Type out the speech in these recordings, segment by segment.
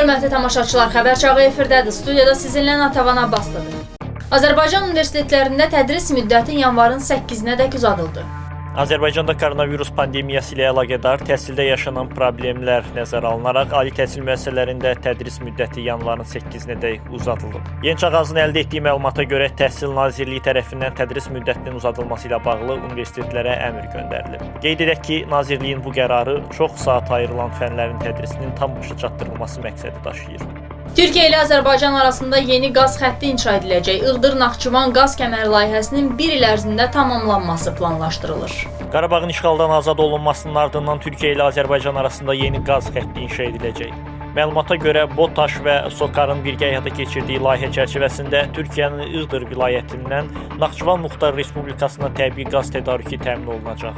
Hörmətli tamaşaçılar, xəbər çağı efirdədir. Studiyada sizinlə Natavan Abbaslıdır. Azərbaycan universitetlərində tədris müddəti yanvarın 8-nədək uzadıldı. Azərbaycanda koronavirus pandemiyası ilə əlaqədar təhsildə yaşanan problemlər nəzərə alınaraq ali təhsil müəssisələrində tədris müddəti yanvarın 8-nədək uzadılıb. Yeni Çağazın əldə etdiyi məlumata görə Təhsil Nazirliyi tərəfindən tədris müddətinin uzadılması ilə bağlı universitetlərə əmr göndərilib. Qeyd edək ki, Nazirliyin bu qərarı çox saat ayrılan fənlərin tədrisinin tam başa çatdırılması məqsədi daşıyır. Türkiyə ilə Azərbaycan arasında yeni qaz xətti inşa ediləcək. Iğdır-Naxçıvan qaz kəməri layihəsinin 1 il ərzində tamamlanması planlaşdırılır. Qarabağın işğaldan azad olunmasının ardından Türkiyə ilə Azərbaycan arasında yeni qaz xətti inşa ediləcək. Məlumata görə BOTAŞ və SOKAR-ın birgə həyata keçirdiyi layihə çərçivəsində Türkiyənin Iğdır vilayətindən Naxçıvan Muxtar Respublikasına təbii qaz tədarükü təmin olunacaq.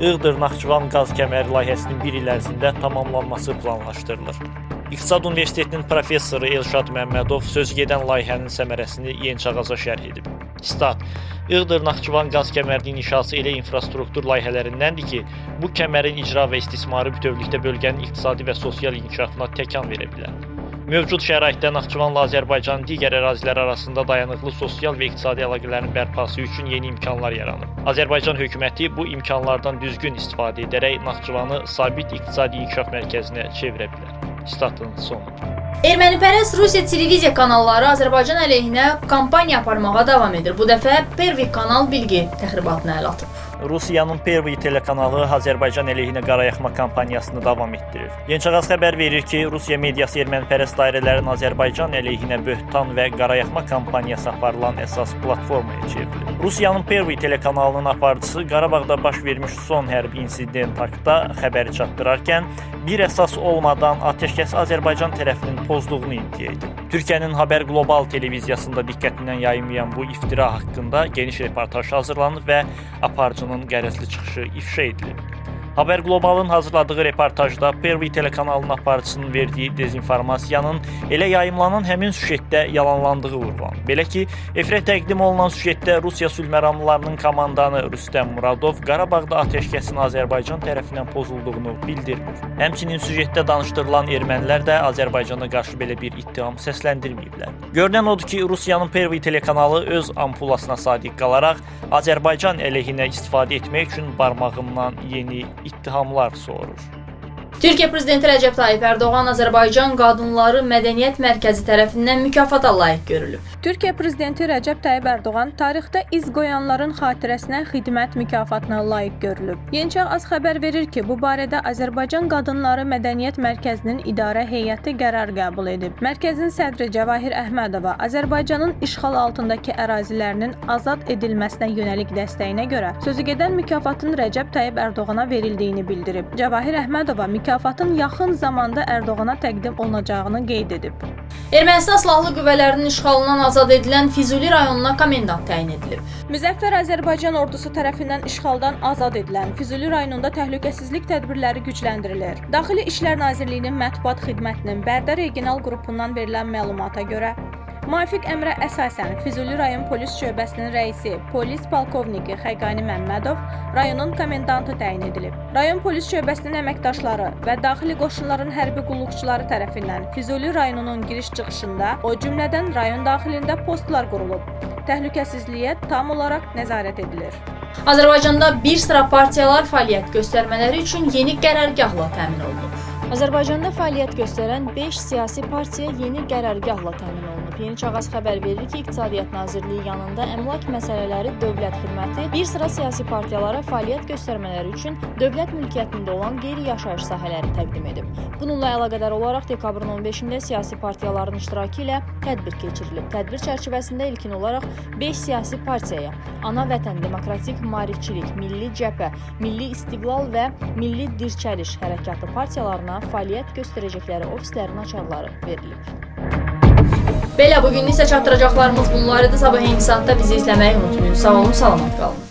Iğdır-Naxçıvan qaz kəməri layihəsinin 1 il ərzində tamamlanması planlaşdırılır. İqtisad Universitetinin professoru Elşad Məmmədov sözü gedən layihənin səmərəsini Yeniçağaza şərh edib. Stat: Iğdır-Naxçıvan qaz kəmərinin inşası elə infrastruktur layihələrindəndir ki, bu kəmərin icra və istismarı bütövlükdə bölgənin iqtisadi və sosial inkişafına təkan verə bilər. Mövcud şəraitdə Naxçıvanla Azərbaycanın digər ərazilər arasında dayanıqlı sosial və iqtisadi əlaqələrin bərpası üçün yeni imkanlar yaranıb. Azərbaycan hökuməti bu imkanlardan düzgün istifadə edərək Naxçıvanı sabit iqtisadi inkişaf mərkəzinə çevirə bilər. Statın sonu. Ermənipərəst Rusiya televiziya kanalları Azərbaycan əleyhinə kampaniya aparmağa davam edir. Bu dəfə Pervik kanal bilgi təxribatına əl atıb. Rusiyanın Pervy telekanalı Azərbaycan əleyhinə qarayaxma kampaniyasını davam etdirir. Yeniçağaz xəbər verir ki, Rusiya mediası ermənipərəst dairələrin Azərbaycan əleyhinə böhtan və qarayaxma kampaniyası aparılan əsas platformaya çevrilib. Rusiyanın Pervy telekanalının aparıcısı Qarabağda baş vermiş son hərbi insident haqqında xəbəri çatdırarkən bir əsas olmadan atəşkəsi Azərbaycan tərəfinin pozduğunu iddia edib. Türkiyənin Haber Global televiziyasında diqqətindən yayımlayan bu iftira haqqında geniş reportaj hazırlanıb və aparıcının qərəzli çıxışı ifşa edilib. Haber Globalın hazırladığı reportajda Pervy telekanalının aparıcısının verdiyi dezinformasiyanın elə yayımlanan həmin süjetdə yalanlandığı vurğulanıb. Belə ki, efirə təqdim olunan süjetdə Rusiya sülhməramlılarının komandanı Rüstəm Muradov Qarabağda atəşkəsin Azərbaycan tərəfindən pozulduğunu bildirmir. Həmçinin süjetdə danışdırılan ermənilər də Azərbaycana qarşı belə bir ittiham səsləndirməyiblər. Görünən odur ki, Rusiyanın Pervy telekanalı öz ampulasına sadiq qalaraq Azərbaycan əleyhinə istifadə etmək üçün barmağından yeni ittihamlar sorur. Türkiyə prezidenti Rəcəb Tayyip Ərdoğan Azərbaycan Qadınları Mədəniyyət Mərkəzi tərəfindən mükafata layiq görülüb. Türkiyə prezidenti Rəcəb Tayyib Ərdoğan tarixdə iz qoyanların xatirəsinə xidmət mükafatına layiq görülüb. Yeniçağ az xəbər verir ki, bu barədə Azərbaycan Qadınları Mədəniyyət Mərkəzinin idarə heyəti qərar qəbul edib. Mərkəzin sədri Cəvahir Əhmədova Azərbaycanın işğal altındakı ərazilərinin azad edilməsinə yönəlik dəstəyinə görə sözügedən mükafatın Rəcəb Tayyib Ərdoğana verildiyini bildirib. Cəvahir Əhmədova mükafatın yaxın zamanda Ərdoğana təqdim olunacağını qeyd edib. Ermənistan silahlı qüvvələrinin işğalından azad edilən Füzuli rayonuna komendant təyin edilib. Müzəffər Azərbaycan ordusu tərəfindən işğaldan azad edilən Füzuli rayonunda təhlükəsizlik tədbirləri gücləndirilir. Daxili İşlər Nazirliyinin mətbuat xidmətinin Bərdə regional qrupundan verilən məlumata görə Müvafiq əmrə əsasən Füzuli rayon polis şöbəsinin rəisi, polis polkovniki Xəqani Məmmədov rayonun komendantı təyin edilib. Rayon polis şöbəsinin əməkdaşları və daxili qoşunların hərbi qulluqçuları tərəfindən Füzuli rayonunun giriş-çıxışında, o cümlədən rayon daxilində postlar qurulub. Təhlükəsizliyə tam olaraq nəzarət edilir. Azərbaycanda bir sıra partiyalar fəaliyyət göstərmələri üçün yeni qərargahla təmin olunub. Azərbaycanda fəaliyyət göstərən 5 siyasi partiya yeni qərargahla təmin olunub. Yeni Çağaz xəbər verir ki, İqtisadiyyat Nazirliyi yanında əmlak məsələləri dövlət xidməti bir sıra siyasi partiyalara fəaliyyət göstərmələri üçün dövlət mülkiyyətində olan qeyri-yaşayış sahələri təqdim edib. Bununla əlaqədar olaraq dekabrın 15-də siyasi partiyaların iştirakı ilə tədbir keçirilib. Tədbir çərçivəsində ilkin olaraq 5 siyasi partiyaya Ana Vətən Demokratik Maarifçilik, Milli Cəbhə, Milli İstiqlal və Milli Dirçəliş hərəkatı partiyalarına fəaliyyət göstərəcəkləri ofislərin açarları verilib. Belə, bugün isə çatdıracaqlarımız bunlar idi. Sabah eyni saatda bizi izləməyi unutmayın. Sağ olun, salamat qalın.